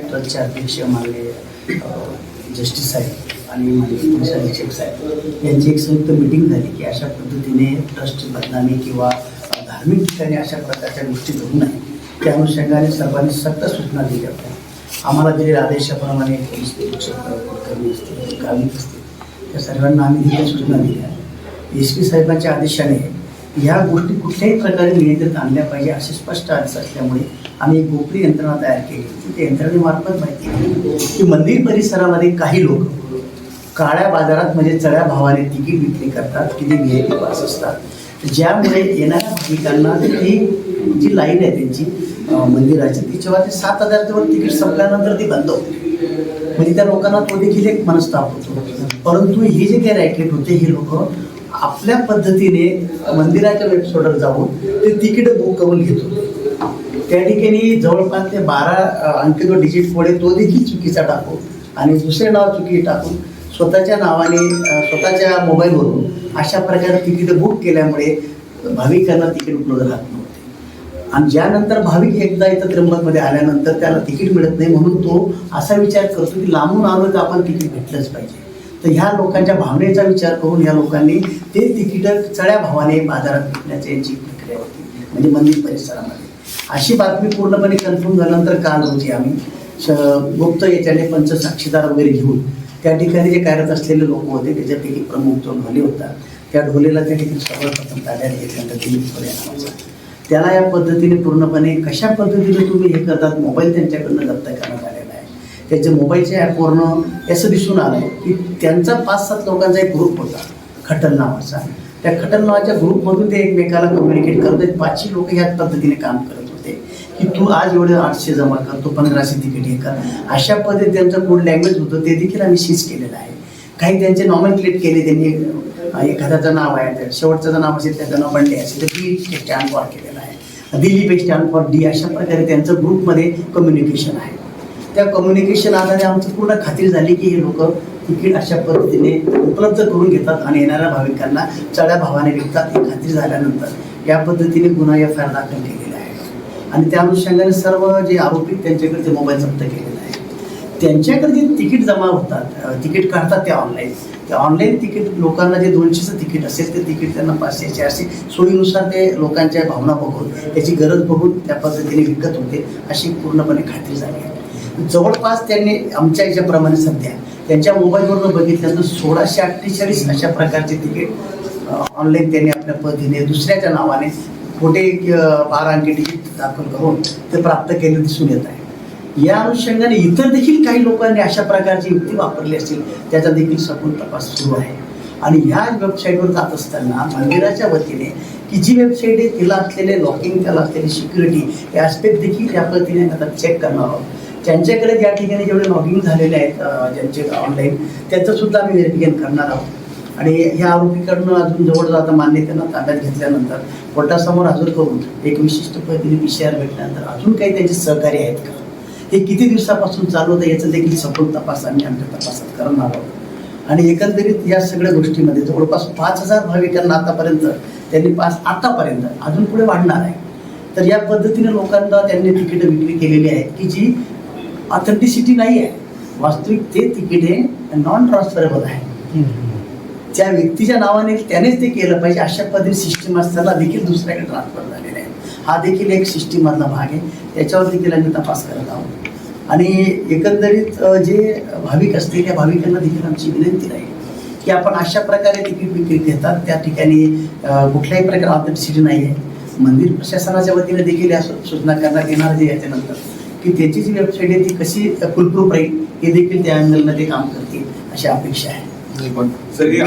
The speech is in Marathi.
ट्रस्टचे अध्यक्ष मानले जस्टिस साहेब आणि मानले पोलीस अधीक्षक साहेब यांची एक संयुक्त मिटिंग झाली की अशा पद्धतीने ट्रस्टची बदनामी किंवा धार्मिक ठिकाणी अशा प्रकारच्या गोष्टी घडू नये त्या अनुषंगाने सर्वांनी सक्त सूचना दिल्या होत्या. आम्हाला दिलेल्या आदेशाप्रमाणे पोलीस निरीक्षक कुलकर्णी असतील गावित असतील त्या सर्वांना आम्ही दिलेल्या सूचना दिल्या. एस पी साहेबांच्या आदेशाने ह्या गोष्टी कुठल्याही प्रकारे नियंत्रित आणल्या पाहिजे असे स्पष्ट अर्थ असल्यामुळे आम्ही एक गोपनीय यंत्रणा तयार केली. होती. त्या यंत्रणेमार्फत माहिती की मंदिर परिसरामध्ये काही लोक काळ्या बाजारात म्हणजे चढ्या भावाने तिकीट विक्री करतात की जे व्ही आय पी पास असतात. ज्यामुळे येणाऱ्या भाविकांना ती जी लाईन आहे त्यांची मंदिराची तिच्यावर ते सात हजारच्यावर तिकीट संपल्यानंतर ती बंद होते. म्हणजे त्या लोकांना तो देखील एक मनस्ताप होतो. परंतु हे जे काही रॅकेट होते हे लोक आपल्या पद्धतीने मंदिराच्या वेबसाईटवर जाऊन ते तिकीट बुक करून घेत. होते त्या ठिकाणी जवळपास ते बारा अंकी जो डिजिट कोड आहे तो देखील चुकीचा टाकून आणि दुसरे नाव चुकी टाकून स्वतःच्या नावाने स्वतःच्या मोबाईलवरून अशा प्रकारे तिकीट बुक केल्यामुळे भाविकांना तिकीट उपलब्ध राहत नव्हते. आणि ज्यानंतर भाविक एकदा इथं त्र्यंबकमध्ये आल्यानंतर त्याला तिकीट मिळत नाही म्हणून तो असा विचार करतो की लांबून आलो तर आपण तिकीट भेटलंच पाहिजे. तर ह्या लोकांच्या भावनेचा विचार करून ह्या लोकांनी ते तिकीटं चढ्या भावाने बाजारात विकण्याची यांची प्रक्रिया होती म्हणजे मंदिर परिसरामध्ये. अशी बातमी पूर्णपणे कन्फर्म झाल्यानंतर काल रोजी आम्ही श- गुप्त याच्याने पंचसाक्षीदार वगैरे घेऊन त्या ठिकाणी जे कार्यरत असलेले लोक होते त्याच्यापैकी प्रमुख जो ढोले होता त्या ढोलेला त्या ठिकाणी सर्वप्रथम ताब्यात घेतल्यानंतर दिलीप त्याला या पद्धतीने पूर्णपणे कशा पद्धतीने तुम्ही हे करतात मोबाईल त्यांच्याकडनं जप्त करणार हे जे मोबाईलच्या ॲपवरनं असं दिसून आलं की त्यांचा पाच सात लोकांचा एक ग्रुप होता खटल नावाचा. त्या खटल नावाच्या ग्रुपमधून ते एकमेकाला कम्युनिकेट करत आहेत पाचशे लोक ह्याच पद्धतीने काम करत होते. की तू आज एवढे आठशे जमा कर तू पंधराशे तिकीट हे कर. अशा पद्धतीने त्यांचं कोड लँग्वेज होतं. ते देखील आम्ही सीज केलेलं आहे. काही त्यांचे नॉर्मल क्लिक केले त्यांनी एखाद्याचं नाव आहे त्या शेवटचं नाव असेल त्याचं नाव बनले असेल तर बी स्टँड फॉर केलेलं आहे. दिल्ली पे स्टँड फॉर डी अशा प्रकारे त्यांचं ग्रुपमध्ये कम्युनिकेशन आहे. त्या कम्युनिकेशन आधारे आमचं पूर्ण खात्री झाली की हे लोक तिकीट अशा पद्धतीने उपलब्ध करून घेतात आणि येणाऱ्या भाविकांना चढ्या भावाने विकतात ही खात्री झाल्यानंतर. या पद्धतीने गुन्हा एफ आय आर दाखल केलेला आहे. आणि त्या अनुषंगाने सर्व जे आरोपी त्यांच्याकडे ते मोबाईल जप्त केलेला आहे त्यांच्याकडे जे तिकीट जमा होतात तिकीट काढतात ते ऑनलाईन ते ऑनलाईन तिकीट लोकांना जे दोनशेचं तिकीट असेल ते तिकीट त्यांना पाचशे चारशे सोयीनुसार ते लोकांच्या भावना बघून त्याची गरज बघून त्या पद्धतीने विकत होते अशी पूर्णपणे खात्री झाली आहे. जवळपास त्यांनी आमच्या याच्याप्रमाणे सध्या त्यांच्या मोबाईलवरून तर सोळाशे अठ्ठेचाळीस अशा प्रकारचे तिकीट ऑनलाईन त्यांनी आपल्या पद्धतीने दुसऱ्याच्या नावाने खोटे बारा अंकी तिकीट दाखल करून ते प्राप्त केले दिसून येत आहे. या अनुषंगाने इतर देखील काही लोकांनी अशा प्रकारची युक्ती वापरली असतील त्याचा देखील सखोल तपास सुरू आहे. आणि ह्या वेबसाईटवर जात असताना मंदिराच्या वतीने की जी वेबसाईट आहे तिला असलेले लॉकिंग त्याला असलेली सिक्युरिटी हे आस्पेक्ट देखील या पद्धतीने आता चेक करणार आहोत. ज्यांच्याकडे ज्या ठिकाणी जेवढे लॉगिंग झालेले आहेत ज्यांचे ऑनलाईन त्याचं सुद्धा आम्ही व्हेरिफिकेशन करणार आहोत. आणि ह्या आरोपीकडनं अजून जवळ आता मान्यतेनं ताब्यात घेतल्यानंतर कोर्टासमोर हजर करून एक विशिष्ट पद्धतीने विषयावर भेटल्यानंतर अजून काही त्यांचे सहकार्य आहेत का? हे किती दिवसापासून चालू होतं याचं देखील सखोल तपास आम्ही आमच्या तपासात करणार आहोत. आणि एकंदरीत या सगळ्या गोष्टीमध्ये जवळपास पाच हजार भाविकांना आतापर्यंत त्यांनी पाच आतापर्यंत अजून पुढे वाढणार आहे. तर या पद्धतीने लोकांना त्यांनी तिकीटं विक्री केलेली आहेत की जी ऑथेंटिसिटी नाही आहे वास्तविक ते तिकीट हे नॉन ट्रान्सफरेबल आहे त्या व्यक्तीच्या नावाने त्यानेच ते केलं पाहिजे. अशा पद्धतीने सिस्टीम असताना देखील दुसऱ्याकडे ट्रान्सफर झालेले आहे. हा देखील एक सिस्टीममधला भाग आहे. त्याच्यावर देखील आम्ही तपास करत आहोत. आणि एकंदरीत जे भाविक असतील त्या भाविकांना देखील आमची विनंती राहील की आपण अशा प्रकारे तिकीट विक्री घेतात त्या ठिकाणी कुठल्याही प्रकारे ऑथेंटिसिटी नाही आहे मंदिर प्रशासनाच्या वतीने देखील या सूचना करण्यात येणार जे याच्यानंतर की त्याची जी वेबसाईट आहे ती कशी फुलप्रूफ राहील हे देखील त्या अँगलनं ते काम करतील अशी अपेक्षा आहे. सर हे